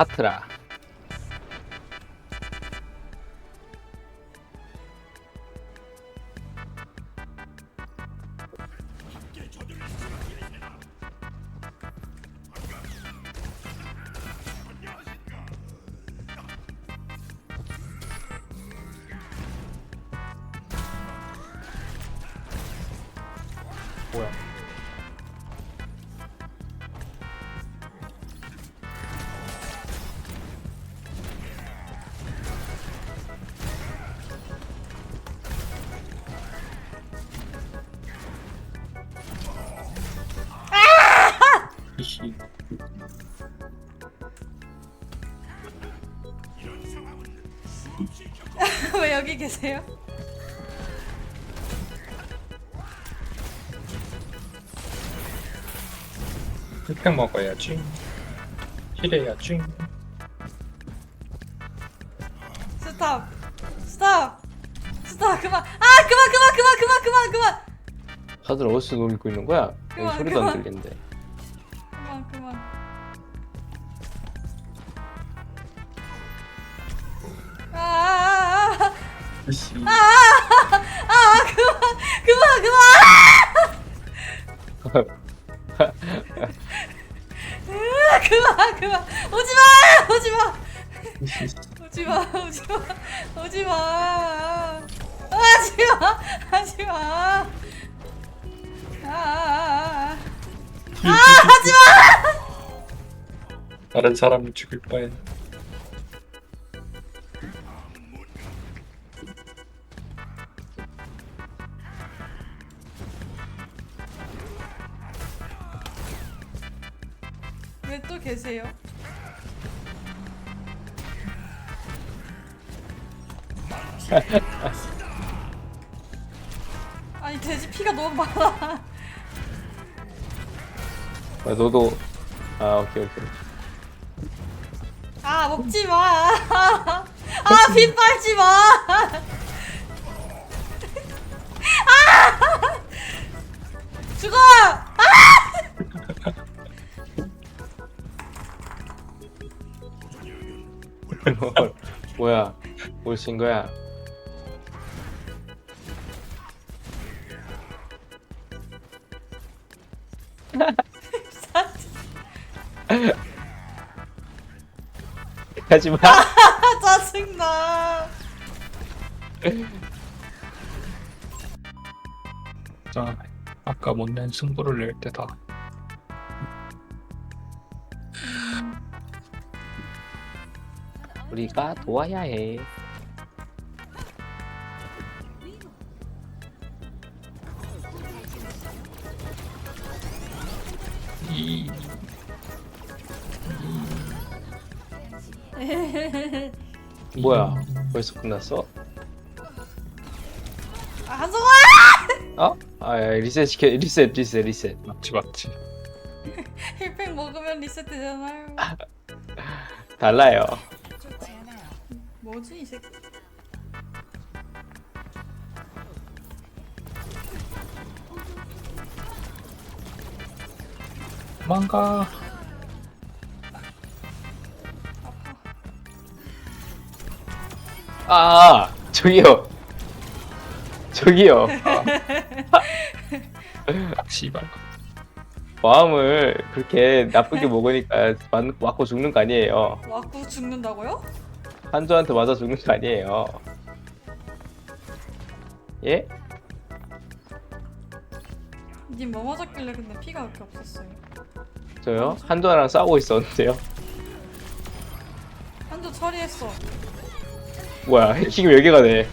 카트라. 뭐야? 왜 여기 계세요? 흑백 먹어야지. 힐해야지. 스탑. 스탑. 스탑 그만. 아 그만 그만 그만 그만 그만 그만. 다들 어디서 놀고 있는 거야? 그만, 소리도 안 그만. 들리는 이씨. 아, 그만 그만 그만! 아, 그만 그만! 오지 마 오지마! 이씨 오지 마 오지 마 오지마! 하지 마 하지마! 아, 하지 마! 다른 사람을 죽일 바엔 왜 또 계세요? 아니 돼지 피가 너무 많아. 아, 너도 아 오케이 오케이. 아 먹지 마. 아피 빨지 마. 아 죽어. 뭐야? 뭘쓴 거야? 하지 마. 아 짜증나. 자 아까 못낸 승부를 낼 때다 우리가 도와야 해. 이 뭐야? 벌써 끝났어? 아, 한성아! 어? 아 야, 리셋 시켜 리셋 리셋 리셋. 맞지 맞지 힐팩 먹으면 리셋되잖아요. 달라요. 뭐지 이 새끼? 망가 아 저기요. 저기요. 씨발 마음을 그렇게 나쁘게 먹으니까 맞, 맞고 죽는 거 아니에요. 와꾸 죽는다고요? 한조한테 맞아 죽는 거 아니에요. 예? 님뭐 맞았길래 근데 피가 그렇게 없었어요. 저요? 한조랑 싸우고 있었는데요. 한조 처리했어. 뭐야, 해킹이 왜 개가 돼?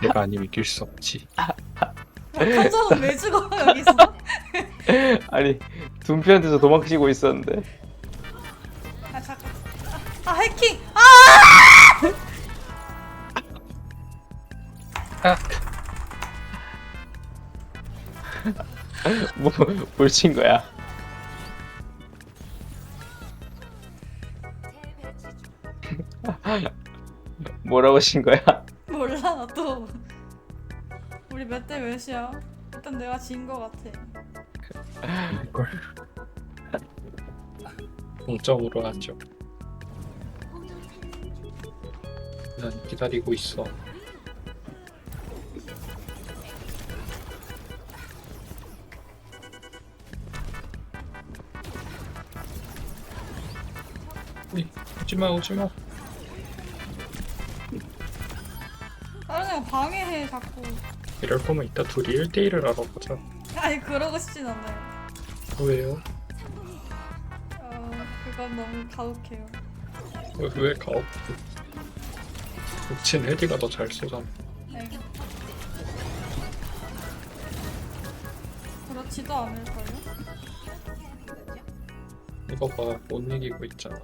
내가 아니면 이길 수 없지. 한조는 왜 죽어 여기서? 아니 둠피한테서 도망치고 있었는데 아 잠깐 아, 아 해킹 아 아 뭐뭘친 거야? 뭐라고 친 거야? 몰라 나도 우리 몇 대 몇이야? 일단 내가 진 거 같아. 이걸 동점으로 하죠. 난 기다리고 있어. 이, 오지마 오지마 다른 애가 방해해 자꾸. 이럴 거면 이따 둘이 1대1을 하러 가자 아니 그러고 싶진 않아요. 왜요? 어 그건 너무 가혹해요. 왜, 왜 가오? 친 헤디가 더 잘 쏘잖아 네. 그렇지도 않을걸요? 이거 봐 못 이기고 있잖아